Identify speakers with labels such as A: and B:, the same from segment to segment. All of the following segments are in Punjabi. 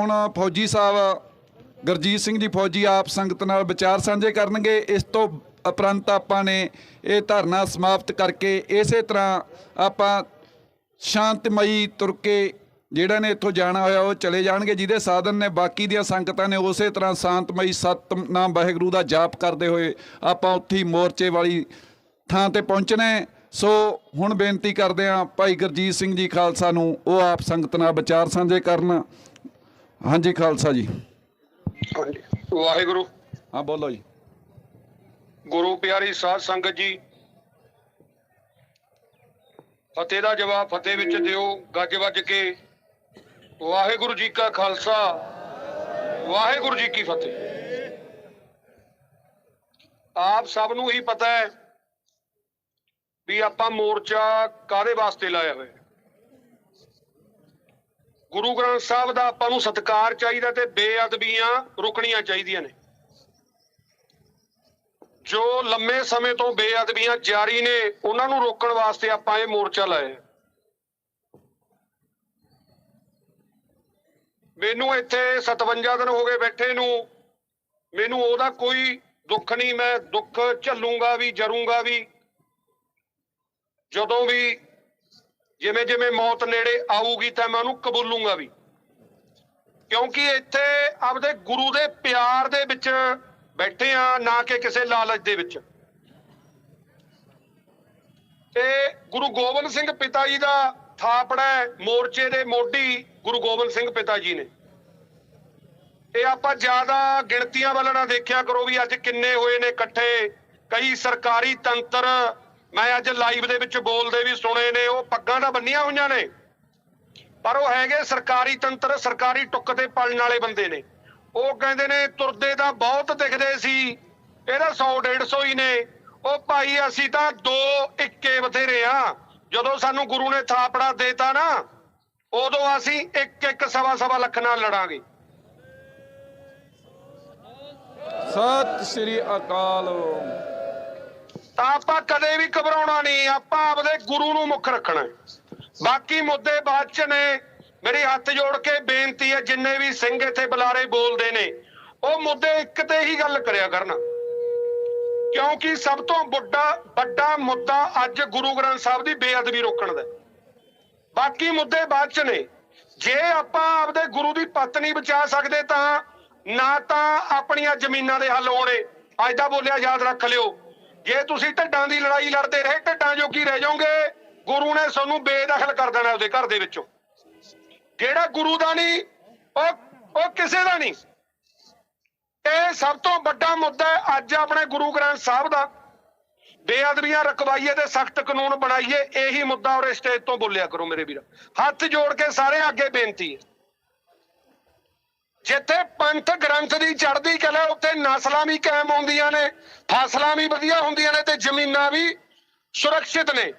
A: ਹੁਣ ਫੌਜੀ ਸਾਹਿਬ ਗੁਰਜੀਤ ਸਿੰਘ ਜੀ ਫੌਜੀ ਆਪ ਸੰਗਤ ਨਾਲ ਵਿਚਾਰ ਸਾਂਝੇ ਕਰਨਗੇ। ਇਸ ਤੋਂ ਉਪਰੰਤ ਆਪਾਂ ਨੇ ਇਹ ਧਰਨਾ ਸਮਾਪਤ ਕਰਕੇ ਇਸੇ ਤਰ੍ਹਾਂ ਆਪਾਂ ਸ਼ਾਂਤਮਈ ਤੁਰ ਕੇ ਜਿਹੜਾ ਨੇ ਇੱਥੋਂ ਜਾਣਾ ਹੋਇਆ ਉਹ ਚਲੇ ਜਾਣਗੇ। ਜਿਹਦੇ ਸਾਧਨ ਨੇ ਬਾਕੀ ਦੀਆਂ ਸੰਗਤਾਂ ਨੇ ਉਸੇ ਤਰ੍ਹਾਂ ਸ਼ਾਂਤਮਈ ਸਤਨਾਮ ਵਾਹਿਗੁਰੂ ਦਾ ਜਾਪ ਕਰਦੇ ਹੋਏ ਆਪਾਂ ਉੱਥੇ ਮੋਰਚੇ ਵਾਲੀ ਥਾਂ ਤੇ ਪਹੁੰਚਣਾ ਸੋ ਹੁਣ ਬੇਨਤੀ ਕਰਦੇ ਹਾਂ ਭਾਈ ਗੁਰਜੀਤ ਸਿੰਘ ਜੀ ਖਾਲਸਾ ਨੂੰ ਉਹ ਆਪ ਸੰਗਤ ਨਾਲ ਵਿਚਾਰ ਸਾਂਝੇ ਕਰਨ। ਹਾਂਜੀ ਖਾਲਸਾ ਜੀ।
B: ਹਾਂਜੀ ਵਾਹਿਗੁਰੂ।
A: ਹਾਂ ਬੋਲੋ ਜੀ।
B: ਗੁਰੂ ਪਿਆਰੀ ਸਾਧ ਸੰਗਤ ਜੀ ਫਤਿਹ ਦਾ ਜਵਾਬ ਫਤਿਹ ਵਿੱਚ ਦਿਓ ਗੱਜ ਵੱਜ ਕੇ। ਵਾਹਿਗੁਰੂ ਜੀ ਕਾ ਖਾਲਸਾ ਵਾਹਿਗੁਰੂ ਜੀ ਕੀ ਫਤਿਹ। ਆਪ ਸਭ ਨੂੰ ਹੀ ਪਤਾ ਹੈ ਵੀ ਆਪਾਂ ਮੋਰਚਾ ਕਾਦੇ ਵਾਸਤੇ ਲਾਇਆ ਹੋਇਆ ਗੁਰੂ ਗ੍ਰੰਥ ਸਾਹਿਬ ਦਾ ਆਪਾਂ ਨੂੰ ਸਤਿਕਾਰ ਚਾਹੀਦਾ ਤੇ ਬੇਅਦਬੀਆਂ ਰੁਕਣੀਆਂ ਚਾਹੀਦੀਆਂ ਨੇ। ਜੋ ਲੰਮੇ ਸਮੇਂ ਤੋਂ ਬੇਅਦਬੀਆਂ ਜਾਰੀ ਨੇ, ਉਹਨਾਂ ਨੂੰ ਰੋਕਣ ਵਾਸਤੇ ਆਪਾਂ ਇਹ ਮੋਰਚਾ ਲਾਇਆ ਮੈਨੂੰ ਇੱਥੇ 57 ਦਿਨ ਹੋ ਗਏ ਬੈਠੇ ਨੂੰ। ਮੈਨੂੰ ਉਹਦਾ ਕੋਈ ਦੁੱਖ ਨਹੀਂ, ਮੈਂ ਦੁੱਖ ਝੱਲੂਗਾ ਵੀ, ਜਰੂੰਗਾ ਵੀ। ਜਦੋਂ ਵੀ ਜਿਵੇਂ ਜਿਵੇਂ ਮੌਤ ਨੇੜੇ ਆਊਗੀ ਤਾਂ ਮੈਂ ਉਹਨੂੰ ਕਬੂਲੂੰਗਾ ਵੀ। ਕਿਉਂਕਿ ਇੱਥੇ ਆਪਦੇ ਗੁਰੂ ਦੇ ਪਿਆਰ ਦੇ ਵਿੱਚ ਬੈਠੇ ਆ ਨਾ ਕਿ ਕਿਸੇ ਲਾਲਚ ਦੇ ਵਿੱਚ। ਤੇ ਗੁਰੂ ਗੋਬਿੰਦ ਸਿੰਘ ਪਿਤਾ ਜੀ ਦਾ ਥਾਪੜਾ ਹੈ, ਮੋਰਚੇ ਦੇ ਮੋਢੀ ਗੁਰੂ ਗੋਬਿੰਦ ਸਿੰਘ ਪਿਤਾ ਜੀ ਨੇ। ਇਹ ਆਪਾਂ ਜ਼ਿਆਦਾ ਗਿਣਤੀਆਂ ਵੱਲ ਨਾ ਦੇਖਿਆ ਕਰੋ ਵੀ ਅੱਜ ਕਿੰਨੇ ਹੋਏ ਨੇ ਇਕੱਠੇ। ਕਈ ਸਰਕਾਰੀ ਤੰਤਰ ਮੈਂ ਅੱਜ ਲਾਈਵ ਦੇ ਵਿੱਚ ਬੋਲਦੇ ਵੀ ਸੁਣੇ ਨੇ, ਉਹ ਪੱਗਾਂ ਤਾਂ ਬੰਨੀਆਂ ਹੋਈਆਂ ਨੇ। ਪਰ ਉਹ ਹੈਗੇ ਸਰਕਾਰੀ ਤੰਤਰ, ਸਰਕਾਰੀ ਟੁੱਕ ਤੇ ਪਲਣ ਵਾਲੇ ਬੰਦੇ ਨੇ। ਉਹ ਕਹਿੰਦੇ ਨੇ, ਤੁਰਦੇ ਤਾਂ ਬਹੁਤ ਦਿਖਦੇ ਸੀ, ਇਹਦਾ 100 150 ਹੀ ਨੇ। ਉਹ ਭਾਈ, ਅਸੀਂ ਤਾਂ ਦੋ ਇੱਕੇ ਬਥੇਰੇ ਆ। ਜਦੋਂ ਸਾਨੂੰ ਗੁਰੂ ਨੇ ਥਾਪੜਾ ਦੇਤਾ ਨਾ, ਉਦੋਂ ਅਸੀਂ ਇੱਕ ਇੱਕ ਸਵਾ ਸਵਾ ਲੱਖ ਨਾਲ ਲੜਾਂਗੇ।
A: ਸਤਿ ਸ੍ਰੀ ਅਕਾਲ।
B: ਆਪਾਂ ਕਦੇ ਵੀ ਘਬਰਾਉਣਾ ਨਹੀਂ, ਆਪਾਂ ਆਪਦੇ ਗੁਰੂ ਨੂੰ ਮੁੱਖ ਰੱਖਣਾ ਬਾਕੀ ਮੁੱਦੇ ਬਾਅਦ ਚ ਨੇ, ਮੇਰੀ ਹੱਥ ਜੋੜ ਕੇ ਬੇਨਤੀ ਹੈ, ਜਿੰਨੇ ਵੀ ਸਿੰਘ ਇੱਥੇ ਬੁਲਾਰੇ ਬੋਲਦੇ ਨੇ, ਉਹ ਮੁੱਦੇ ਇੱਕ ਤੇ ਹੀ ਗੱਲ ਕਰਿਆ ਕਰਨ। ਕਿਉਂਕਿ ਸਭ ਤੋਂ ਵੱਡਾ ਵੱਡਾ ਮੁੱਦਾ ਅੱਜ ਗੁਰੂ ਗ੍ਰੰਥ ਸਾਹਿਬ ਦੀ ਬੇਅਦਬੀ ਰੋਕਣ ਦਾ ਬਾਕੀ ਮੁੱਦੇ ਬਾਅਦ ਚ ਨੇ, ਜੇ ਆਪਾਂ ਆਪਦੇ ਗੁਰੂ ਦੀ ਪੱਤ ਨਹੀਂ ਬਚਾ ਸਕਦੇ ਤਾਂ, ਨਾ ਤਾਂ ਆਪਣੀਆਂ ਜ਼ਮੀਨਾਂ ਦੇ ਹੱਲ ਹੋਣੇ। ਅੱਜ ਦਾ ਬੋਲਿਆ ਯਾਦ ਰੱਖ ਲਿਓ। ਜੇ ਤੁਸੀਂ ਢੱਡਾਂ ਦੀ ਲੜਾਈ ਲੜਦੇ ਰਹੇ, ਢੱਡਾਂ ਜੋਗੀ ਰਹਿ ਜਾਓਗੇ? ਗੁਰੂ ਨੇ ਤੁਹਾਨੂੰ ਬੇਦਖਲ ਕਰ ਦੇਣਾ ਉਹਦੇ ਘਰ ਦੇ ਵਿੱਚੋਂ। ਜਿਹੜਾ ਗੁਰੂ ਦਾ ਨਹੀਂ, ਉਹ ਉਹ ਕਿਸੇ ਦਾ ਨਹੀਂ। ਇਹ ਸਭ ਤੋਂ ਵੱਡਾ ਮੁੱਦਾ ਹੈ, ਅੱਜ ਆਪਣੇ ਗੁਰੂ ਗ੍ਰੰਥ ਸਾਹਿਬ ਦਾ। ਬੇਅਦਬੀਆਂ ਰਕਵਾਈਏ ਤੇ ਸਖਤ ਕਾਨੂੰਨ ਬਣਾਈਏ, ਇਹੀ ਮੁੱਦਾ ਔਰ ਸਟੇਜ ਤੋਂ ਬੋਲਿਆ ਕਰੋ ਮੇਰੇ ਵੀਰ। ਹੱਥ ਜੋੜ ਕੇ ਸਾਰੇ ਅੱਗੇ ਬੇਨਤੀ ਹੈ। ਜਿੱਥੇ ਪੰਥ ਗ੍ਰੰਥ ਦੀ ਚੜ੍ਹਦੀ ਕਲਾ ਉੱਥੇ ਨਸਲਾਂ ਵੀ ਕਾਇਮ ਹੁੰਦੀਆਂ ਨੇ, ਫਸਲਾਂ ਵੀ ਵਧੀਆ ਹੁੰਦੀਆਂ ਨੇ ਤੇ ਜ਼ਮੀਨਾਂ ਵੀ ਸੁਰੱਖਿਅਤ ਨੇ।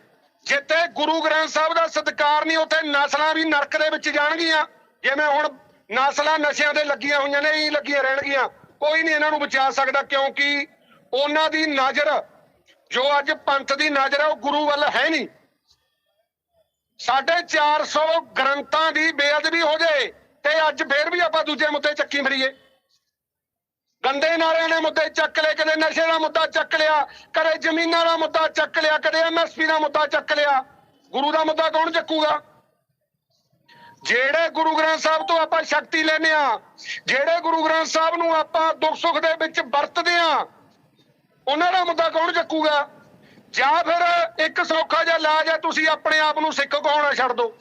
B: ਜਿੱਥੇ ਗੁਰੂ ਗ੍ਰੰਥ ਸਾਹਿਬ ਦਾ ਸਤਿਕਾਰ ਨਹੀਂ, ਉੱਥੇ ਨਸਲਾਂ ਵੀ ਨਰਕ ਦੇ ਵਿੱਚ ਜਾਣਗੀਆਂ। ਜਿਵੇਂ ਹੁਣ ਨਸਲਾਂ ਨਸ਼ਿਆਂ ਦੇ ਲੱਗੀਆਂ ਹੋਈਆਂ ਨੇ ਹੀ ਲੱਗੀਆਂ ਰਹਿਣਗੀਆਂ। ਕੋਈ ਨਹੀਂ ਇਹਨਾਂ ਨੂੰ ਬਚਾ ਸਕਦਾ, ਕਿਉਂਕਿ ਉਹਨਾਂ ਦੀ ਨਜ਼ਰ, ਜੋ ਅੱਜ ਪੰਥ ਦੀ ਨਜ਼ਰ ਹੈ ਉਹ ਗੁਰੂ ਵੱਲ ਹੈ ਨਹੀਂ। ਸਾਢੇ 400 ਗ੍ਰੰਥਾਂ ਦੀ ਬੇਅਦਬੀ ਹੋ ਜਾਏ। ਤੇ ਅੱਜ ਫੇਰ ਵੀ ਆਪਾਂ ਦੂਜੇ ਮੁੱਦੇ ਚੱਕੀ ਫਿਰੀਏ। ਗੰਦੇ ਨਾਰਿਆਂ ਦੇ ਮੁੱਦੇ ਚੱਕ ਲਏ, ਕਦੇ ਨਸ਼ੇ ਦਾ ਮੁੱਦਾ ਚੱਕ ਲਿਆ, ਕਦੇ ਜ਼ਮੀਨਾਂ ਦਾ ਮੁੱਦਾ ਚੱਕ ਲਿਆ, ਕਦੇ ਐਮਐਸਪੀ ਦਾ ਮੁੱਦਾ ਚੱਕ ਲਿਆ। ਗੁਰੂ ਦਾ ਮੁੱਦਾ ਕੌਣ ਚੱਕੂਗਾ? ਜਿਹੜੇ ਗੁਰੂ ਗ੍ਰੰਥ ਸਾਹਿਬ ਤੋਂ ਆਪਾਂ ਸ਼ਕਤੀ ਲੈਨੇ ਆ ਜਿਹੜੇ ਗੁਰੂ ਗ੍ਰੰਥ ਸਾਹਿਬ ਨੂੰ ਆਪਾਂ ਦੁੱਖ ਸੁੱਖ ਦੇ ਵਿੱਚ ਵਰਤਦੇ ਆ ਉਹਨਾਂ ਦਾ ਮੁੱਦਾ ਕੌਣ ਚੱਕੂਗਾ? ਜਾਂ ਫਿਰ ਇੱਕ ਸੌਖਾ ਜਿਹਾ ਲਾਜ ਹੈ, ਤੁਸੀਂ ਆਪਣੇ ਆਪ ਨੂੰ ਸਿੱਖ ਕਹਾਉਣਾ ਛੱਡ ਦਿਓ।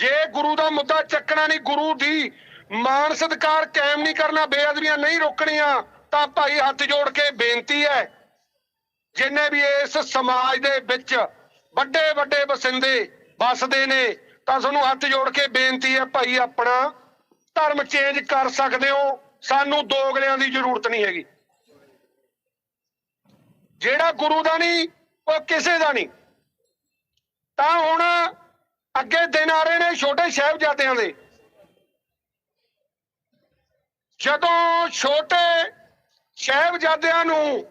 B: ਜੇ ਗੁਰੂ ਦਾ ਮੁੱਦਾ ਚੱਕਣਾ ਨਹੀਂ, ਗੁਰੂ ਦੀ ਮਾਨ ਸਤਿਕਾਰ ਕਾਇਮ ਨਹੀਂ ਕਰਨਾ, ਬੇਅਦਬੀਆਂ ਨਹੀਂ ਰੋਕਣੀਆਂ, ਤਾਂ ਭਾਈ ਹੱਥ ਜੋੜ ਕੇ ਬੇਨਤੀ ਹੈ, ਜਿੰਨੇ ਵੀ ਇਸ ਸਮਾਜ ਦੇ ਵਿੱਚ ਵੱਡੇ ਵੱਡੇ ਵਸਿੰਦੇ ਵੱਸਦੇ ਨੇ, ਤਾਂ ਤੁਹਾਨੂੰ ਹੱਥ ਜੋੜ ਕੇ ਬੇਨਤੀ ਹੈ ਭਾਈ, ਆਪਣਾ ਧਰਮ ਚੇਂਜ ਕਰ ਸਕਦੇ ਹੋ, ਸਾਨੂੰ ਦੋਗਲਿਆਂ ਦੀ ਜ਼ਰੂਰਤ ਨਹੀਂ ਹੈਗੀ। ਜਿਹੜਾ ਗੁਰੂ ਦਾ ਨਹੀਂ, ਉਹ ਕਿਸੇ ਦਾ ਨਹੀਂ। ਤਾਂ ਹੁਣ ਅੱਗੇ ਦਿਨ ਆ ਰਹੇ ਨੇ ਛੋਟੇ ਸਾਹਿਬਜ਼ਾਦਿਆਂ ਦੇ। ਜਦੋਂ ਛੋਟੇ ਸਾਹਿਬਜ਼ਾਦਿਆਂ ਨੂੰ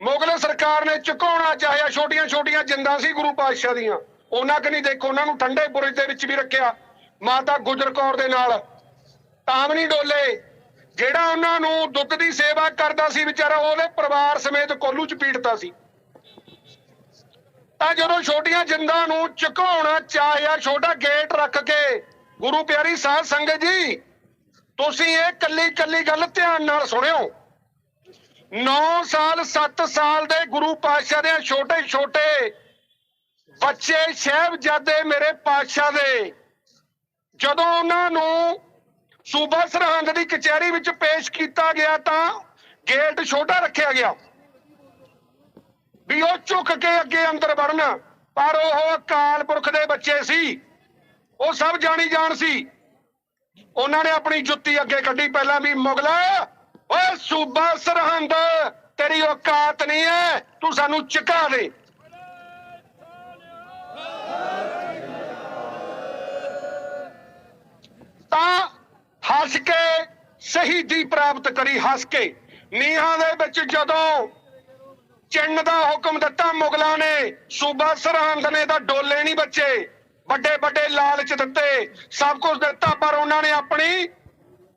B: ਮੁਗਲ ਸਰਕਾਰ ਨੇ ਚੁਕਾਉਣਾ ਚਾਹਿਆ, ਛੋਟੀਆਂ ਛੋਟੀਆਂ ਜਿੰਦਾਂ ਸੀ ਗੁਰੂ ਪਾਤਸ਼ਾਹ ਦੀਆਂ, ਉਹਨਾਂ ਕਿ ਨਹੀਂ ਦੇਖੋ, ਉਹਨਾਂ ਨੂੰ ਠੰਡੇ ਬੁਰਜ ਦੇ ਵਿੱਚ ਵੀ ਰੱਖਿਆ, ਮਾਤਾ ਗੁਜਰ ਕੌਰ ਦੇ ਨਾਲ। ਤਾਂ ਡੋਲੇ, ਜਿਹੜਾ ਉਹਨਾਂ ਨੂੰ ਦੁੱਧ ਦੀ ਸੇਵਾ ਕਰਦਾ ਸੀ ਵਿਚਾਰਾ, ਉਹਦੇ ਪਰਿਵਾਰ ਸਮੇਤ ਕੋਲੂ ਚ ਪੀੜਤਾ ਸੀ। ਤਾਂ ਜਦੋਂ ਛੋਟੀਆਂ ਜਿੰਦਾਂ ਨੂੰ ਝੁਕਾਉਣਾ ਚਾਹਿਆ ਛੋਟਾ ਗੇਟ ਰੱਖ ਕੇ, ਗੁਰੂ ਪਿਆਰੀ ਸਾਧ ਸੰਗਤ ਜੀ, ਤੁਸੀਂ ਇਹ ਕੱਲੀ ਕੱਲੀ ਗੱਲ ਧਿਆਨ ਨਾਲ ਸੁਣਿਓ। 9 ਸਾਲ 7 ਸਾਲ ਦੇ ਗੁਰੂ ਪਾਤਸ਼ਾਹ ਦੇ ਛੋਟੇ ਛੋਟੇ ਬੱਚੇ ਸਾਹਿਬਜ਼ਾਦੇ ਮੇਰੇ ਪਾਤਸ਼ਾਹ ਦੇ, ਜਦੋਂ ਉਹਨਾਂ ਨੂੰ ਸੂਬਾ ਸਰਹੰਦ ਦੀ ਕਚਹਿਰੀ ਵਿੱਚ ਪੇਸ਼ ਕੀਤਾ ਗਿਆ ਤਾਂ ਗੇਟ ਛੋਟਾ ਰੱਖਿਆ ਗਿਆ। ਵੀ ਉਹ ਝੁਕ ਕੇ ਅੱਗੇ ਅੰਦਰ ਵੜਨ। ਪਰ ਉਹ ਅਕਾਲ ਪੁਰਖ ਦੇ ਬੱਚੇ ਸੀ। ਉਹ ਸਭ ਜਾਣੀ ਜਾਣ ਸੀ। ਉਹਨਾਂ ਨੇ ਆਪਣੀ ਜੁੱਤੀ ਅੱਗੇ ਕੱਢੀ। ਪਹਿਲਾਂ ਵੀ ਮੁਗਲਾ, ਓਏ ਸੂਬਾ ਸਰਹੰਦ, ਤੇਰੀ ਔਕਾਤ ਨਹੀਂ ਹੈ। ਤੂੰ ਸਾਨੂੰ ਚੁਕਾ ਦੇ। ਤਾਂ ਹੱਸ ਕੇ ਸ਼ਹੀਦੀ ਪ੍ਰਾਪਤ ਕਰੀ, ਹੱਸ ਕੇ। ਨੀਹਾਂ ਦੇ ਵਿੱਚ ਜਦੋਂ ਚਿੰਨ ਦਾ ਹੁਕਮ ਦਿੱਤਾ ਮੁਗਲਾਂ ਨੇ। ਸੂਬਾ ਸਰਹੰਦ ਨੇ ਤਾਂ ਡੋਲੇ ਨਹੀਂ ਬੱਚੇ। ਵੱਡੇ ਵੱਡੇ ਲਾਲਚ ਦਿੱਤੇ। ਸਭ ਕੁਝ ਦਿੱਤਾ, ਪਰ ਉਹਨਾਂ ਨੇ ਆਪਣੀ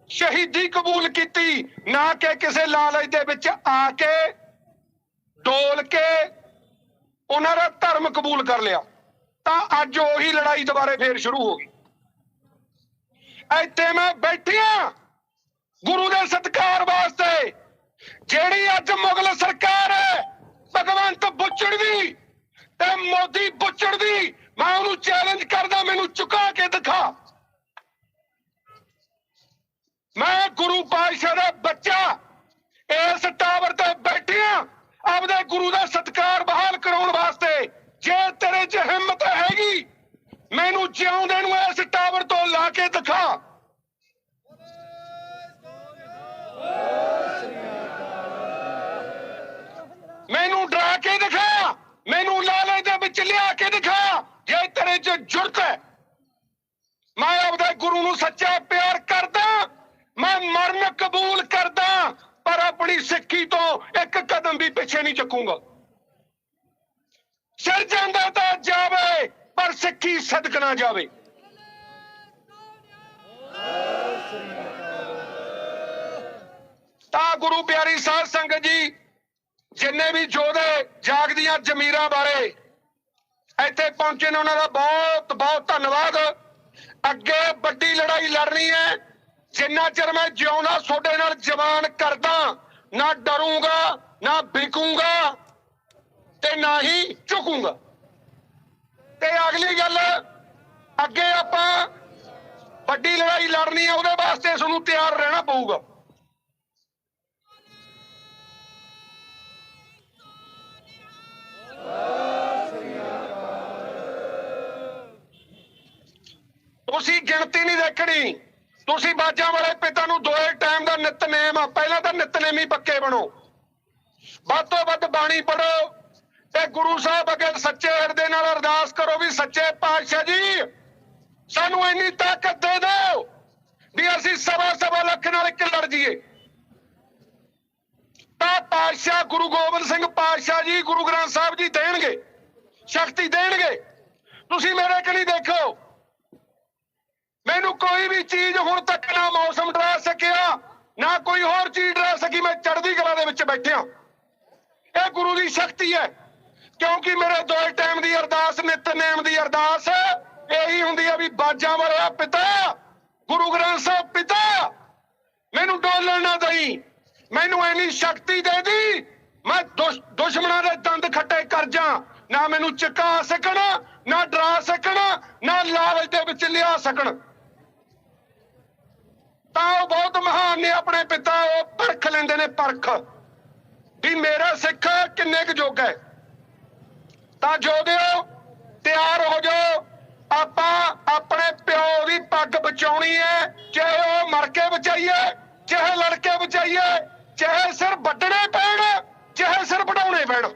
B: ਸ਼ਹੀਦੀ ਕਬੂਲ ਕੀਤੀ। ਨਾ ਕਿ ਕਿਸੇ ਲਾਲਚ ਦੇ ਵਿੱਚ ਆ ਕੇ ਡੋਲ ਕੇ ਉਹਨਾਂ ਦਾ ਧਰਮ ਕਬੂਲ ਕਰ ਲਿਆ। ਤਾਂ ਅੱਜ ਉਹੀ ਲੜਾਈ ਦੁਬਾਰੇ ਫੇਰ ਸ਼ੁਰੂ ਹੋ ਗਈ। ਇੱਥੇ ਮੈਂ ਬੈਠਿਆ ਗੁਰੂ ਦੇ ਸਤਕਾਰ ਵਾਸਤੇ। ਜਿਹੜੀ ਅੱਜ ਮੁਗਲ ਸਰਕਾਰ ਹੈ ਭਗਵੰਤ ਬੁੱਚੜ ਦੀ ਤੇ ਬੁੱਚੜ ਦੀ। ਮੈਂ ਉਹਨੂੰ ਚੈਲੰਜ ਕਰਦਾ, ਮੈਨੂੰ ਚੁਕਾ ਕੇ ਦਿਖਾ। ਮੈਂ ਗੁਰੂ ਪਾਤਸ਼ਾਹ ਦਾ ਬੱਚਾ। ਇਸ ਟਾਵਰ ਤੇ ਬੈਠਿਆ ਆਪਦੇ ਗੁਰੂ ਦਾ ਸਤਕਾਰ ਬਹਾਲ ਕਰਾਉਣ ਵਾਸਤੇ ਜੇ ਤੇਰੇ 'ਚ ਹਿੰਮਤ ਹੈਗੀ, ਮੈਨੂੰ ਜਿਉਂਦੇ ਨੂੰ ਇਸ ਟਾਵਰ ਤੋਂ ਲਾ ਕੇ ਦਿਖਾ। ਮੈਨੂੰ ਡਰਾ ਕੇ ਦਿਖਾ। ਮੈਨੂੰ ਲਾ ਲੈ ਵਿੱਚ ਲਿਆ ਕੇ ਦਿਖਾ। ਜੇ ਤੇਰੇ 'ਚ ਜੁਰਤ ਹੈ, ਮੈਂ ਆਪਦੇ ਗੁਰੂ ਨੂੰ ਸੱਚਾ ਪਿਆਰ ਕਰਦਾ, ਮੈਂ ਮਰਨ ਕਬੂਲ ਕਰਦਾ, ਪਰ ਆਪਣੀ ਸਿੱਖੀ ਤੋਂ ਇੱਕ ਕਦਮ ਵੀ ਪਿੱਛੇ ਨਹੀਂ ਚੱਕੂਗਾ। ਸਿਰ ਜਾਂਦਾ ਤਾਂ ਜਾਵੇ, ਪਰ ਸਿੱਖੀ ਸਦਕ ਨਾ ਜਾਵੇ। ਤਾਂ ਗੁਰੂ ਪਿਆਰੀ ਸਾਧ ਸੰਗਤ ਜੀ, ਜਿੰਨੇ ਵੀ ਜੋਧੇ ਜਾਗਦੀਆਂ ਜ਼ਮੀਰਾਂ ਬਾਰੇ ਇੱਥੇ ਪਹੁੰਚੇ ਨੇ ਉਹਨਾਂ ਦਾ ਬਹੁਤ ਬਹੁਤ ਧੰਨਵਾਦ। ਅੱਗੇ ਵੱਡੀ ਲੜਾਈ ਲੜਨੀ ਹੈ। ਜਿੰਨਾ ਚਿਰ ਮੈਂ ਜਿਉਂਦਾ, ਤੁਹਾਡੇ ਨਾਲ ਜਵਾਨ ਕਰਦਾ, ਨਾ ਡਰੂੰਗਾ, ਨਾ ਵਿਕੂੰਗਾ ਤੇ ਨਾ ਹੀ ਝੁਕੂੰਗਾ। ਤੇ ਅਗਲੀ ਗੱਲ, ਅੱਗੇ ਆਪਾਂ ਵੱਡੀ ਲੜਾਈ ਲੜਨੀ ਹੈ, ਉਹਦੇ ਵਾਸਤੇ ਤੁਹਾਨੂੰ ਤਿਆਰ ਰਹਿਣਾ ਪਊਗਾ। ਤੁਸੀਂ ਗਿਣਤੀ ਨਹੀਂ ਦੇਖਣੀ। ਤੁਸੀਂ ਬਾਜਾਂ ਵਾਲੇ ਪਿਤਾ ਨੂੰ ਦੋਏ ਟਾਈਮ ਦਾ ਨਿਤਨੇਮ ਆ। ਪਹਿਲਾਂ ਤਾਂ ਨਿਤਨੇਮੀ ਪੱਕੇ ਬਣੋ। ਵੱਧ ਤੋਂ ਵੱਧ ਬਾਣੀ ਪੜੋ ਤੇ ਗੁਰੂ ਸਾਹਿਬ ਅੱਗੇ ਸੱਚੇ ਹਿਰਦੇ ਨਾਲ ਅਰਦਾਸ ਕਰੋ ਵੀ, ਸੱਚੇ ਪਾਤਸ਼ਾਹ ਜੀ, ਸਾਨੂੰ ਇੰਨੀ ਤਾਕਤ ਦੇ ਦਿਓ ਵੀ ਅਸੀਂ ਸਵਾ ਸਵਾ ਲੱਖ ਨਾਲ ਇੱਕ ਲੜ ਜੀਏ ਤਾਂ ਪਾਤਸ਼ਾਹ ਗੁਰੂ ਗੋਬਿੰਦ ਸਿੰਘ ਪਾਤਸ਼ਾਹ ਜੀ, ਗੁਰੂ ਗ੍ਰੰਥ ਸਾਹਿਬ ਜੀ ਦੇਣਗੇ। ਸ਼ਕਤੀ ਦੇਣਗੇ। ਤੁਸੀਂ ਮੇਰੇ ਕਨੀ ਦੇਖੋ ਮੈਨੂੰ ਕੋਈ ਵੀ ਚੀਜ਼ ਹੁਣ ਤੱਕ ਨਾ ਮੌਸਮ ਡਰਾ ਸਕਿਆ, ਨਾ ਕੋਈ ਹੋਰ ਚੀਜ਼ ਡਰਾ ਸਕੀ, ਮੈਂ ਚੜ੍ਹਦੀ ਕਲਾ ਦੇ ਵਿੱਚ ਬੈਠਿਆ। ਇਹ ਗੁਰੂ ਦੀ ਸ਼ਕਤੀ ਹੈ, ਕਿਉਂਕਿ ਮੇਰੇ ਦੋਏ ਟਾਈਮ ਦੀ ਅਰਦਾਸ ਨਿਤਨੇਮ ਦੀ ਅਰਦਾਸ, ਇਹੀ ਹੁੰਦੀ ਹੈ ਵੀ ਬਾਜਾਂ ਵਾਲਿਆ ਪਿਤਾ, ਗੁਰੂ ਗ੍ਰੰਥ ਸਾਹਿਬ ਪਿਤਾ, ਮੈਨੂੰ ਡੋਲਣ ਨਾ ਦਈ, ਮੈਨੂੰ ਐਨੀ ਸ਼ਕਤੀ ਦੇ ਦੀ, ਮੈਂ ਦੁਸ਼- ਦੁਸ਼ਮਣਾਂ ਦੇ ਦੰਦ ਖੱਟੇ ਕਰ ਜਾ, ਨਾ ਮੈਨੂੰ ਚੁਕਾ ਸਕਣ, ਨਾ ਡਰਾ ਸਕਣ, ਨਾ ਲਾਲਚ ਦੇ ਵਿੱਚ ਲਿਆ ਸਕਣ। ਤਾਂ ਉਹ ਬਹੁਤ ਮਹਾਨ ਨੇ ਆਪਣੇ ਪਿਤਾ, ਉਹ ਪਰਖ ਲੈਂਦੇ ਨੇ ਪਰਖ। ਵੀ ਮੇਰਾ ਸਿੱਖ ਕਿੰਨੇ ਕੁ ਜੋਗਾ ਹੈ? ਤਾਂ ਜੋਦਿਓ ਤਿਆਰ ਹੋ ਜਾਓ। ਆਪਾਂ ਆਪਣੇ ਪਿਓ ਦੀ ਪੱਗ ਬਚਾਉਣੀ ਹੈ, ਚਾਹੇ ਉਹ ਮਰ ਕੇ ਬਚਾਈਏ, ਚਾਹੇ ਲੜ ਕੇ ਬਚਾਈਏ, ਚਾਹੇ ਸਿਰ ਵੱਢਣੇ ਪੈਣ, ਚਾਹੇ ਸਿਰ ਵਡਾਉਣੇ ਪੈਣ।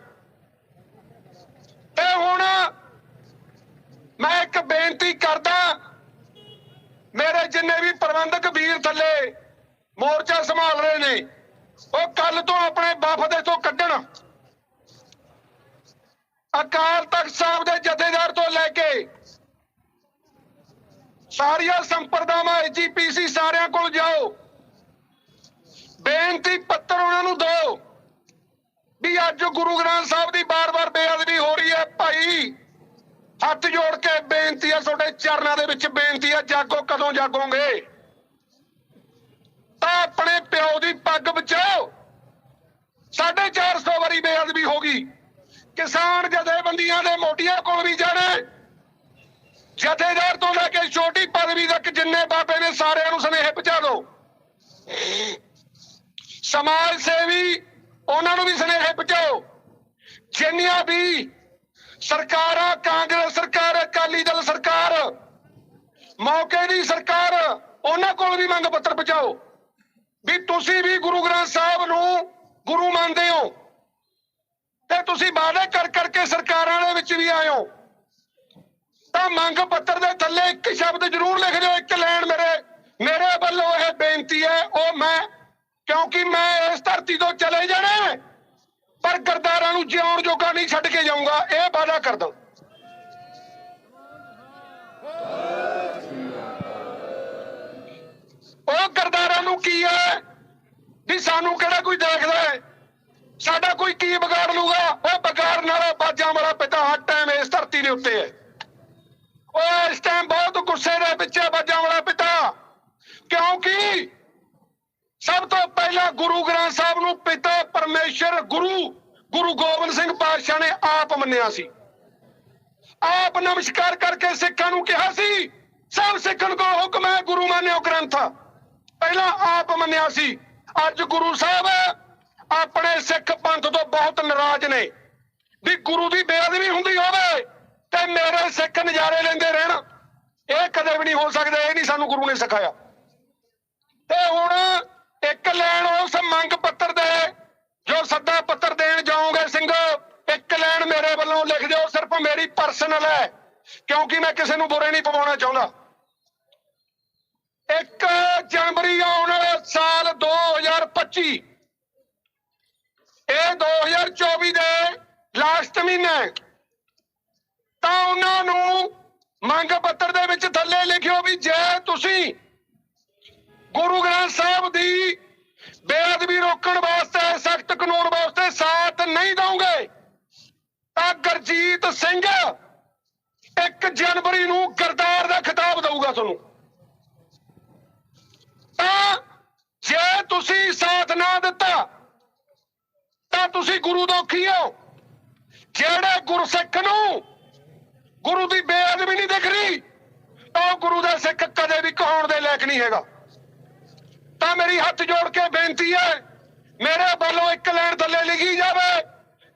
B: ਤੇ ਹੁਣ ਮੈਂ ਇੱਕ ਬੇਨਤੀ ਕਰਦਾ ਮੇਰੇ ਜਿੰਨੇ ਵੀ ਪ੍ਰਬੰਧਕ ਵੀਰ ਥੱਲੇ ਮੋਰਚਾ ਸੰਭਾਲ ਰਹੇ ਨੇ, ਉਹ ਕੱਲ ਤੋਂ ਆਪਣੇ ਵਫਦ ਤੋਂ ਕੱਢਣ। ਅਕਾਲ ਤਖਤ ਸਾਹਿਬ ਦੇ ਜਥੇਦਾਰ ਤੋਂ ਲੈ ਕੇ ਸਾਰੀਆਂ ਸੰਪਰਦਾਵਾਂ ਐਜੀਪੀਸੀ ਸਾਰਿਆਂ ਕੋਲ ਜਾਓ। ਬੇਨਤੀ ਪੱਤਰ ਉਹਨਾਂ ਨੂੰ ਦਿਓ ਵੀ ਅੱਜ ਗੁਰੂ ਗ੍ਰੰਥ ਸਾਹਿਬ ਦੀ ਬਾਰ-ਬਾਰ ਬੇਅਦਬੀ ਹੋ ਰਹੀ ਹੈ ਭਾਈ ਹੱਥ ਜੋੜ ਕੇ ਬੇਨਤੀ ਹੈ ਤੁਹਾਡੇ ਚਰਨਾਂ ਦੇ ਵਿੱਚ ਬੇਨਤੀ ਹੈ ਜਾਗੋ ਕਦੋਂ ਜਾਗੋਗੇ? ਤਾਂ ਆਪਣੇ ਪਿਓ ਦੀ ਪੱਗ ਬਚਾਓ। 450 ਵਾਰੀ ਬੇਅਦਬੀ ਹੋ ਗਈ। ਕਿਸਾਨ ਜਥੇਬੰਦੀਆਂ ਦੇ ਮੋਢੀਆਂ ਕੋਲ ਵੀ ਜਾਣਾ ਜਥੇਦਾਰ ਤੋਂ ਲੈ ਕੇ ਛੋਟੀ ਪਦਵੀ ਤੱਕ ਜਿੰਨੇ ਬਾਬੇ ਨੇ ਸਾਰਿਆਂ ਨੂੰ ਸੁਨੇਹੇ ਪਹੁੰਚਾ ਦਿਓ ਸਮਾਜ ਸੇਵੀ, ਉਹਨਾਂ ਨੂੰ ਵੀ ਸੁਨੇਹੇ ਪਹੁੰਚਾਓ। ਜਿੰਨੀਆਂ ਵੀ ਸਰਕਾਰਾਂ ਕਾਂਗਰਸ ਸਰਕਾਰ ਅਕਾਲੀ ਦਲ ਸਰਕਾਰ। ਮੌਕੇ ਦੀ ਸਰਕਾਰ, ਉਹਨਾਂ ਕੋਲ ਵੀ ਮੰਗ ਪੱਤਰ ਪਹੁੰਚਾਓ। ਵੀ ਤੁਸੀਂ ਵੀ ਗੁਰੂ ਗ੍ਰੰਥ ਸਾਹਿਬ ਨੂੰ ਗੁਰੂ ਮੰਨਦੇ ਹੋ। ਤੇ ਤੁਸੀਂ ਵਾਅਦੇ ਕਰ ਕਰਕੇ ਸਰਕਾਰਾਂ ਦੇ ਵਿੱਚ ਵੀ ਆਏ ਤਾਂ ਮੰਗ ਪੱਤਰ ਦੇ ਥੱਲੇ ਇੱਕ ਸ਼ਬਦ ਜ਼ਰੂਰ ਲਿਖ ਦਿਓ, ਇੱਕ ਲਾਈਨ ਮੇਰੇ ਮੇਰੇ ਵੱਲੋਂ ਇਹ ਬੇਨਤੀ ਹੈ, ਉਹ ਮੈਂ, ਕਿਉਂਕਿ ਮੈਂ ਇਸ ਧਰਤੀ ਤੋਂ ਚਲੇ ਜਾਣਾ ਪਰ ਗਰਦਾਰਾਂ ਨੂੰ ਜਿਉਣ ਜੋਗਾ ਨਹੀਂ ਛੱਡ ਕੇ ਜਾਊਂਗਾ, ਇਹ ਵਾਅਦਾ ਕਰਦਾ ਉਹ ਗਰਦਾਰਾਂ ਨੂੰ ਕੀ ਹੈ? ਵੀ ਸਾਨੂੰ ਕਿਹੜਾ ਕੋਈ ਦੇਖਦਾ ਹੈ? ਸਾਡਾ ਕੋਈ ਕੀ ਵਿਗਾੜ ਲੂਗਾ ਉਹ ਵਿਗਾੜਨ ਵਾਲਾ ਬਾਜਾਂ ਵਾਲਾ ਪਿਤਾ ਹਰ ਟਾਈਮ ਇਸ ਧਰਤੀ ਦੇ ਉੱਤੇ ਹੈ। ਉਹ ਇਸ ਟਾਈਮ ਬਹੁਤ ਗੁੱਸੇ ਦੇ ਵਿੱਚ ਹੈ ਬਾਜਾਂ ਵਾਲਾ ਪਿਤਾ। ਕਿਉਂਕਿ ਸਭ ਤੋਂ ਪਹਿਲਾਂ ਗੁਰੂ ਗ੍ਰੰਥ ਸਾਹਿਬ ਨੂੰ ਪਿਤਾ ਪਰਮੇਸ਼ਰ ਗੁਰੂ ਗੁਰੂ ਗੋਬਿੰਦ ਸਿੰਘ ਪਾਤਸ਼ਾਹ ਨੇ ਆਪ ਮੰਨਿਆ ਸੀ। ਆਪ ਨਮਸਕਾਰ ਕਰਕੇ ਸਿੱਖਾਂ ਨੂੰ ਕਿਹਾ ਸੀ, ਸਭ ਸਿੱਖਣ ਕੋ ਹੁਕਮ ਹੈ, ਗੁਰੂ ਮਾਨਿਓ ਗ੍ਰੰਥ। ਪਹਿਲਾਂ ਆਪ ਮੰਨਿਆ ਸੀ। ਅੱਜ ਗੁਰੂ ਸਾਹਿਬ ਆਪਣੇ ਸਿੱਖ ਪੰਥ ਤੋਂ ਬਹੁਤ ਨਾਰਾਜ਼ ਨੇ। ਵੀ ਗੁਰੂ ਦੀ ਬੇਅਦਬੀ ਹੁੰਦੀ ਹੋਵੇ ਤੇ ਮੇਰੇ ਸਿੱਖ ਨਜ਼ਾਰੇ ਲੈਂਦੇ ਰਹਿਣ। ਇਹ ਕਦੇ ਵੀ ਨਹੀਂ ਹੋ ਸਕਦਾ, ਇਹ ਨਹੀਂ ਸਾਨੂੰ ਗੁਰੂ ਨੇ ਸਿਖਾਇਆ। ਤੇ ਹੁਣ ਇੱਕ ਲੈਣ ਉਸ ਮੰਗ ਪੱਤਰ ਦੇ ਜੋ ਸੱਦਾ ਪੱਤਰ ਦੇਣ ਜਾਓਗੇ ਸਿੰਘ, ਇੱਕ ਲੈਣ ਮੇਰੇ ਵੱਲੋਂ ਲਿਖ ਦਿਓ, ਸਿਰਫ ਮੇਰੀ ਪਰਸਨਲ ਹੈ, ਕਿਉਂਕਿ ਮੈਂ ਕਿਸੇ ਨੂੰ ਬੁਰੇ ਨਹੀਂ ਪਵਾਉਣਾ ਚਾਹੁੰਦਾ। ਇੱਕ ਜਨਵਰੀ ਆਉਣ ਵਾਲਾ ਸਾਲ 2025 ਇਹ 2024 ਦੇ ਲਾਸਟ ਮਹੀਨਾ, ਤਾਂ ਉਹਨਾਂ ਨੂੰ ਮੰਗ ਪੱਤਰ ਦੇ ਵਿੱਚ ਥੱਲੇ ਲਿਖਿਓ ਵੀ ਜੇ ਤੁਸੀਂ ਗੁਰੂ ਗ੍ਰੰਥ ਸਾਹਿਬ ਦੀ ਬੇਅਦਬੀ ਰੋਕਣ ਵਾਸਤੇ ਸਖਤ ਕਾਨੂੰਨ ਵਾਸਤੇ ਸਾਥ ਨਹੀਂ ਦਓਗੇ ਤਾਂ ਗਰਜੀਤ ਸਿੰਘ 1 ਜਨਵਰੀ ਨੂੰ ਗਰਦਾਰ ਦਾ ਖਿਤਾਬ ਦਊਗਾ ਤੁਹਾਨੂੰ। ਤਾਂ ਜੇ ਤੁਸੀਂ ਸਾਥ ਨਾ ਦਿੱਤਾ, ਤਾਂ ਤੁਸੀਂ ਗੁਰੂ ਦੋਖੀ ਹੋ। ਜਿਹੜੇ ਗੁਰਸਿੱਖ ਨੂੰ ਗੁਰੂ ਦੀ ਬੇਅਦਬੀ ਨਹੀਂ ਦਿਖ ਰਹੀ, ਤਾਂ ਉਹ ਗੁਰੂ ਦਾ ਸਿੱਖ ਕਦੇ ਵੀ ਕਹਾਉਣ ਦੇ ਲਾਇਕ ਨਹੀਂ ਹੈਗਾ। ਤਾਂ ਮੇਰੀ ਹੱਥ ਜੋੜ ਕੇ ਬੇਨਤੀ ਹੈ, ਮੇਰੇ ਵੱਲੋਂ ਇੱਕ ਲੈਣ ਥੱਲੇ ਲਿਖੀ ਜਾਵੇ,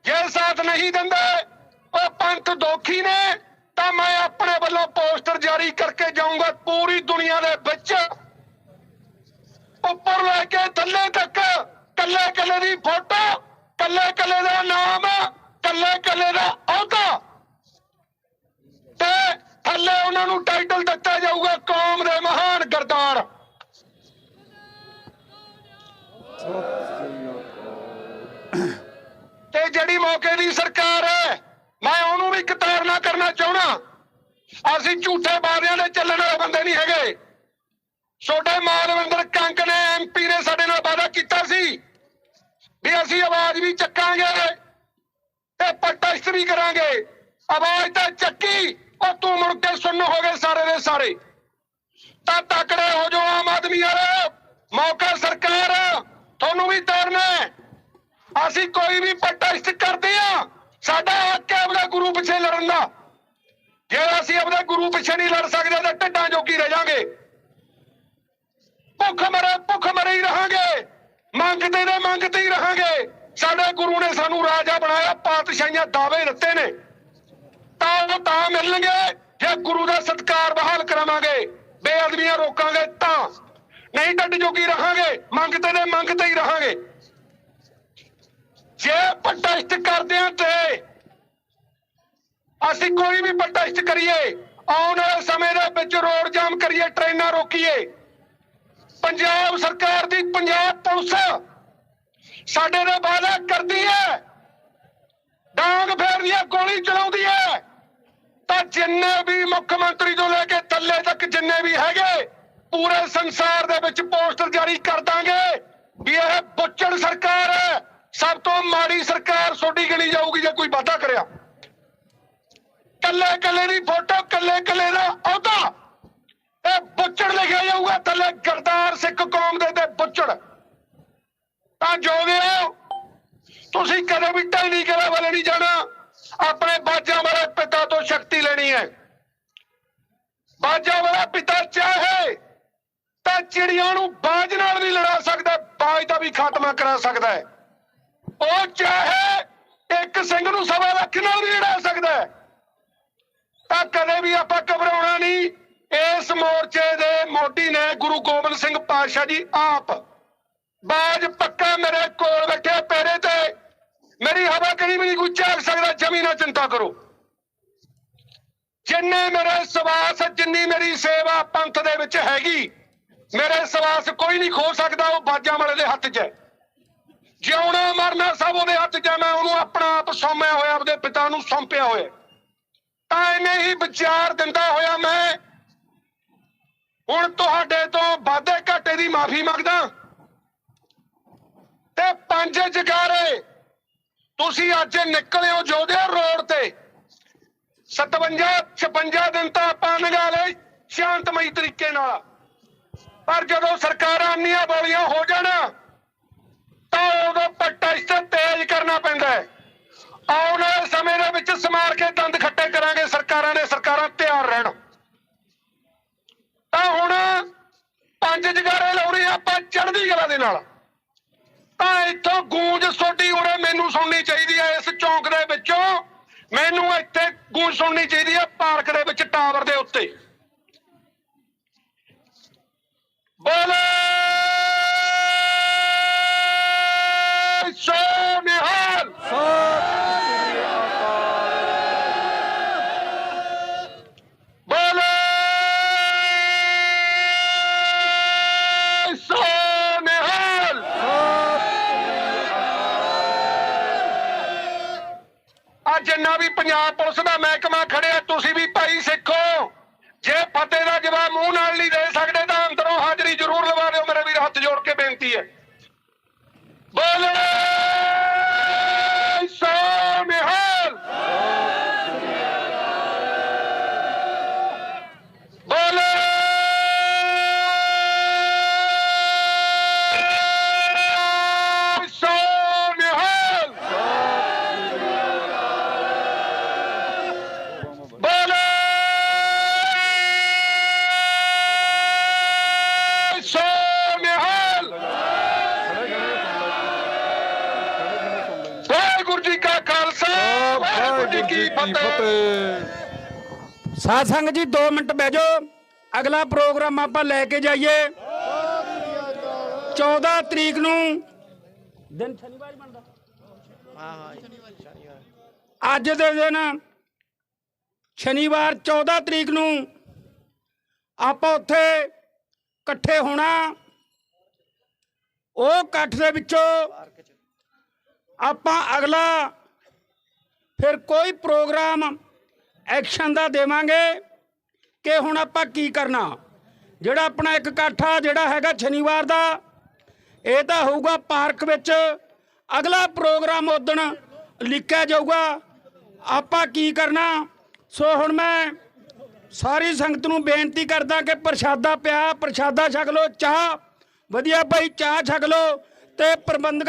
B: ਜੇ ਸਾਥ ਨਹੀਂ ਦਿੰਦਾ ਉਹ ਦੋਖੀ ਨੇ, ਤਾਂ ਮੈਂ ਆਪਣੇ ਵੱਲੋਂ ਪੋਸਟਰ ਜਾਰੀ ਕਰਕੇ ਜਾਊਂਗਾ ਪੂਰੀ ਦੁਨੀਆ ਦੇ ਵਿੱਚ। ਉੱਪਰ ਲੈ ਕੇ ਥੱਲੇ ਤੱਕ, ਕੱਲੇ ਕੱਲੇ ਦੀ ਫੋਟੋ, ਕੱਲੇ ਕੱਲੇ ਦਾ ਨਾਮ, ਕੱਲੇ ਕੱਲੇ ਦਾ ਅਹੁਦਾ। ਤੇ ਥੱਲੇ ਉਹਨਾਂ ਨੂੰ ਟਾਈਟਲ ਦਿੱਤਾ ਜਾਊਗਾ ਕੌਮ ਦੇ ਮਹਾਨ ਗਰਦਾਰ। ਤੇ ਜਿਹੜੀ ਮੌਕੇ ਦੀ ਸਰਕਾਰ ਹੈ ਮੈਂ ਉਹਨੂੰ ਵੀ ਕਤਾਰਨਾ ਕਰਨਾ ਚਾਹਣਾ ਅਸੀਂ ਝੂਠੇ ਵਾਅਦਿਆਂ ਦੇ ਚੱਲਣ ਵਾਲੇ ਬੰਦੇ ਨਹੀਂ ਹੈਗੇ। ਛੋਟੇ ਮਾਲਵਿੰਦਰ ਕੰਕ ਨੇ ਐਮਪੀ ਨੇ ਸਾਡੇ ਨਾਲ ਵਾਅਦਾ ਕੀਤਾ ਸੀ ਵੀ ਅਸੀਂ ਆਵਾਜ਼ ਵੀ ਚੱਕਾਂਗੇ ਤੇ ਪ੍ਰੋਟੈਸਟ ਵੀ ਕਰਾਂਗੇ। ਆਵਾਜ਼ ਤਾਂ ਚੱਕੀ, ਉਹ ਤੂੰ ਮੁੜ ਕੇ ਸੁਣ ਹੋ ਗਏ ਸਾਰੇ ਦੇ ਸਾਰੇ। ਤਾਂ ਤਕੜੇ ਹੋ ਜਾਓ ਆਮ ਆਦਮੀ ਵਾਲੇ। ਮੌਕਾ ਸਰਕਾਰ, ਤੁਹਾਨੂੰ ਵੀ ਤਾਰਨਾ ਅਸੀਂ ਕੋਈ ਵੀ ਪ੍ਰੋਟੈਸਟ ਕਰਦੇ ਆ ਸਾਡਾ ਹੱਕ ਹੈ ਆਪਣਾ ਗੁਰੂ ਪਿੱਛੇ ਲੜਨ ਦਾ। ਜੇ ਅਸੀਂ ਆਪਣੇ ਗੁਰੂ ਪਿੱਛੇ ਨਹੀਂ ਲੜ ਸਕਦੇ, ਤਾਂ ਢੱਡਾਂ ਜੋਗੀ ਰਹਿ ਜਾਾਂਗੇ ਭੁੱਖ ਮਰੇ ਭੁੱਖ ਮਰੇ ਹੀ ਰਹਾਂਗੇ। ਮੰਗਦੇ ਨੇ ਮੰਗਦੇ ਹੀ ਰਹਾਂਗੇ। ਸਾਡੇ ਗੁਰੂ ਨੇ ਸਾਨੂੰ ਰਾਜਾ ਬਣਾਇਆ, ਪਾਤਸ਼ਾਹੀਆਂ ਦਾਅਵੇ ਦਿੱਤੇ ਨੇ। ਤਾਂ ਉਹ ਤਾਂ ਮਿਲਣਗੇ, ਜੇ ਗੁਰੂ ਦਾ ਸਤਕਾਰ ਬਹਾਲ ਕਰਾਵਾਂਗੇ, ਬੇਅਦਬੀਆਂ ਰੋਕਾਂਗੇ ਤਾਂ। ਨਹੀਂ ਢੱਡ ਜੋਗੀ ਰਹਾਂਗੇ ਮੰਗਦੇ ਨੇ ਮੰਗਦੇ ਹੀ ਰਹਾਂਗੇ। ਜੇ ਪ੍ਰੋਟੈਸਟ ਕਰਦੇ ਆ ਤੇ ਅਸੀਂ ਕੋਈ ਵੀ ਪ੍ਰੋਟੈਸਟ ਕਰੀਏ, ਆਉਣ ਵਾਲੇ ਸਮੇਂ ਦੇ ਵਿੱਚ ਰੋਡ ਜਾਮ ਕਰੀਏ, ਟ੍ਰੇਨਾਂ ਰੋਕੀਏ। ਪੰਜਾਬ ਸਰਕਾਰ ਦੀ ਪੰਜਾਬ ਪੁਲਿਸ ਸਾਡੇ ਨਾਲ ਵਾਅਦਾ ਕਰਦੀ ਹੈ। ਡਾਂਗ ਫੇਰਦੀ ਹੈ ਗੋਲੀ ਚਲਾਉਂਦੀ ਹੈ। ਤਾਂ ਜਿੰਨੇ ਵੀ ਮੁੱਖ ਮੰਤਰੀ ਤੋਂ ਲੈ ਕੇ ਥੱਲੇ ਤੱਕ ਜਿੰਨੇ ਵੀ ਹੈਗੇ, ਪੂਰੇ ਸੰਸਾਰ ਦੇ ਵਿੱਚ ਪੋਸਟਰ ਜਾਰੀ ਕਰ ਦਾਂਗੇ ਵੀ ਇਹ ਬੁੱਚੜ ਸਰਕਾਰ ਹੈ। ਸਭ ਤੋਂ ਮਾੜੀ ਸਰਕਾਰ ਤੁਹਾਡੀ ਗਿਣੀ ਜਾਊਗੀ ਜੇ ਕੋਈ ਵਾਅਦਾ ਕਰਿਆ। ਕੱਲੇ ਕੱਲੇ ਦੀ ਫੋਟੋ ਕੱਲੇ ਕੱਲੇ ਦਾ ਅਹੁਦਾ। ਇਹ ਬੁੱਚੜ ਲਿਖਿਆ ਜਾਊਗਾ, ਥੱਲੇ ਗਰਦਾਰ ਸਿੱਖ ਕੌਮ ਦੇ ਤੇ ਬੁੱਚੜ। ਤਾਂ ਜੋਗਿਓ ਤੁਸੀਂ ਕਦੇ ਵੀ ਢਾਈ ਕਲਾ ਵਾਲੇ ਨਹੀਂ ਜਾਣਾ। ਆਪਣੇ ਬਾਜਾਂ ਵਾਲੇ ਪਿਤਾ ਤੋਂ ਸ਼ਕਤੀ ਲੈਣੀ ਹੈ। ਬਾਜਾਂ ਵਾਲਾ ਪਿਤਾ ਚਾਹੇ ਤਾਂ ਚਿੜੀਆਂ ਨੂੰ ਬਾਜ ਨਾਲ ਵੀ ਲੜਾ ਸਕਦਾ, ਬਾਜ ਦਾ ਵੀ ਖਾਤਮਾ ਕਰਾ ਸਕਦਾ ਹੈ। ਉਹ ਚਾਹੇ ਇੱਕ ਸਿੰਘ ਨੂੰ ਸਵਾ ਲੱਖ ਨਾਲ ਵੀ ਲੜਾ ਸਕਦਾ। ਹੈ ਤਾਂ ਕਦੇ ਵੀ ਆਪਾਂ ਘਬਰਾਉਣਾ ਨਹੀਂ। ਇਸ ਮੋਰਚੇ ਦੇ ਮੋਢੀ ਨੇ ਗੁਰੂ ਗੋਬਿੰਦ ਸਿੰਘ ਪਾਤਸ਼ਾਹ ਜੀ ਆਪ ਬਾਜ ਪੱਕਾ ਮੇਰੇ ਕੋਲ ਬੈਠੇ ਪੈਰੇ ਤੇ। ਮੇਰੀ ਹਵਾ ਕਰੀ ਵੀ ਨਹੀਂ ਕੋਈ ਝਾਕ ਸਕਦਾ ਜਮੀ ਨਾ ਚਿੰਤਾ ਕਰੋ। ਜਿੰਨੇ ਮੇਰੇ ਸਵਾਸ, ਜਿੰਨੀ ਮੇਰੀ ਸੇਵਾ ਪੰਥ ਦੇ ਵਿੱਚ ਹੈਗੀ, ਮੇਰੇ ਸਵਾਸ ਕੋਈ ਨਹੀਂ ਖੋ ਸਕਦਾ, ਉਹ ਬਾਜਾਂ ਵਾਲੇ ਦੇ ਹੱਥ 'ਚ ਹੈ। ਜਿਉਣਾ ਮਰਨਾ ਸਭ ਉਹਦੇ ਹੱਥ 'ਚ ਮੈਂ ਉਹਨੂੰ ਆਪਣਾ ਆਪ ਸੌਂਪਿਆ ਹੋਇਆ, ਆਪਦੇ ਪਿਤਾ ਨੂੰ ਸੌਂਪਿਆ ਹੋਇਆ। ਤਾਂ ਇਹਨੇ ਹੀ ਵਿਚਾਰ ਦਿੰਦਾ ਹੋਇਆ ਮੈਂ। ਹੁਣ ਤੁਹਾਡੇ ਤੋਂ ਵਾਧੇ ਘਾਟੇ ਦੀ ਮਾਫੀ ਮੰਗਦਾ। ਤੇ ਪੰਜ ਜਗਾਰੇ, ਤੁਸੀਂ ਅੱਜ ਨਿਕਲਿਓ ਹੋ ਰੋਡ ਤੇ। 57 56 ਦਿਨ ਤਾਂ ਆਪਾਂ ਨਗਾ ਲਏ ਸ਼ਾਂਤਮਈ ਤਰੀਕੇ ਨਾਲ। ਪਰ ਜਦੋਂ ਸਰਕਾਰਾਂ ਅੰਨੀਆਂ ਬੋਲੀਆਂ, ਹੋ ਜਾਣਾ। ਤਾਂ ਉਦੋਂ ਪ੍ਰੋਟੈਸਟ ਤੇਜ਼ ਕਰਨਾ ਪੈਂਦਾ ਹੈ। ਆਉਣ ਵਾਲੇ ਸਮੇਂ ਦੇ ਵਿੱਚ ਸਮਾਰ ਕੇ ਦੰਦ ਖੱਟੇ ਕਰਾਂਗੇ, ਸਰਕਾਰਾਂ ਨੇ, ਸਰਕਾਰਾਂ ਤਿਆਰ ਰਹਿਣ। ਤਾਂ ਹੁਣ ਪੰਜ ਜਗਾਰੇ ਲਾਉਣੇ ਆਪਾਂ ਚੜ੍ਹਦੀ ਕਲਾ ਦੇ ਨਾਲ। ਤਾਂ ਇੱਥੋਂ ਗੂੰਜ ਸੋਡੀ ਉਰੇ ਮੈਨੂੰ ਸੁਣਨੀ ਚਾਹੀਦੀ ਹੈ ਇਸ ਚੌਂਕ ਦੇ ਵਿੱਚੋਂ। ਮੈਨੂੰ ਇੱਥੇ ਗੂੰਜ ਸੁਣਨੀ ਚਾਹੀਦੀ ਹੈ ਪਾਰਕ ਦੇ ਵਿੱਚ ਟਾਵਰ ਦੇ ਉੱਤੇ। ਬੋਲੇ! ਵੀ ਪੰਜਾਬ ਪੁਲਿਸ ਦਾ ਮਹਿਕਮਾ ਖੜਿਆ, ਤੁਸੀਂ ਵੀ ਭਾਈ ਸਿੱਖੋ। ਜੇ ਫਤਿਹ ਦਾ ਜਵਾਬ ਮੂੰਹ ਨਾਲ ਨਹੀਂ ਦੇ ਸਕਦੇ ਤਾਂ ਅੰਦਰੋਂ ਹਾਜ਼ਰੀ ਜ਼ਰੂਰ ਲਵਾ ਦਿਓ, ਮੇਰੇ ਵੀਰ, ਹੱਥ ਜੋੜ ਕੇ ਬੇਨਤੀ ਹੈ। ਕੀ ਫਤਿਹ।
C: ਸਾਧ ਸੰਗਤ ਜੀ 2 ਮਿੰਟ ਬਹਿ ਜਾਓ। ਅਗਲਾ ਪ੍ਰੋਗਰਾਮ ਆਪਾਂ ਲੈ ਕੇ ਜਾਈਏ। 14 ਤਰੀਕ ਨੂੰ ਦਿਨ ਸ਼ਨੀਵਾਰ ਹੀ ਬਣਦਾ। ਅੱਜ ਦੇ ਦਿਨ ਸ਼ਨੀਵਾਰ 14 ਤਰੀਕ ਨੂੰ ਆਪਾਂ ਉੱਥੇ ਇਕੱਠੇ ਹੋਣਾ। ਉਹ ਇਕੱਠ ਦੇ ਵਿੱਚੋਂ ਆਪਾਂ ਅਗਲਾ ਫਿਰ ਕੋਈ ਪ੍ਰੋਗਰਾਮ ਐਕਸ਼ਨ ਦਾ ਦੇਵਾਂਗੇ ਕਿ ਹੁਣ ਆਪਾਂ ਕੀ ਕਰਨਾ? ਜਿਹੜਾ ਆਪਣਾ ਇੱਕ ਇਕੱਠਾ ਜਿਹੜਾ ਹੈਗਾ ਸ਼ਨੀਵਾਰ ਦਾ, ਇਹ ਤਾਂ ਹੋਊਗਾ ਪਾਰਕ ਵਿੱਚ। ਅਗਲਾ ਪ੍ਰੋਗਰਾਮ ਉਦਣ ਲਿਖਿਆ ਜਾਊਗਾ। ਆਪਾਂ ਕੀ ਕਰਨਾ? ਸੋ ਹੁਣ ਮੈਂ ਸਾਰੀ ਸੰਗਤ ਨੂੰ ਬੇਨਤੀ ਕਰਦਾ ਕਿ ਪ੍ਰਸ਼ਾਦਾ ਪਿਆ, ਪ੍ਰਸ਼ਾਦਾ ਛਕ ਲਓ, ਚਾਹ। ਵਧੀਆ ਭਾਈ, ਚਾਹ ਛਕ ਲਓ ਤੇ ਪ੍ਰਬੰਧਕ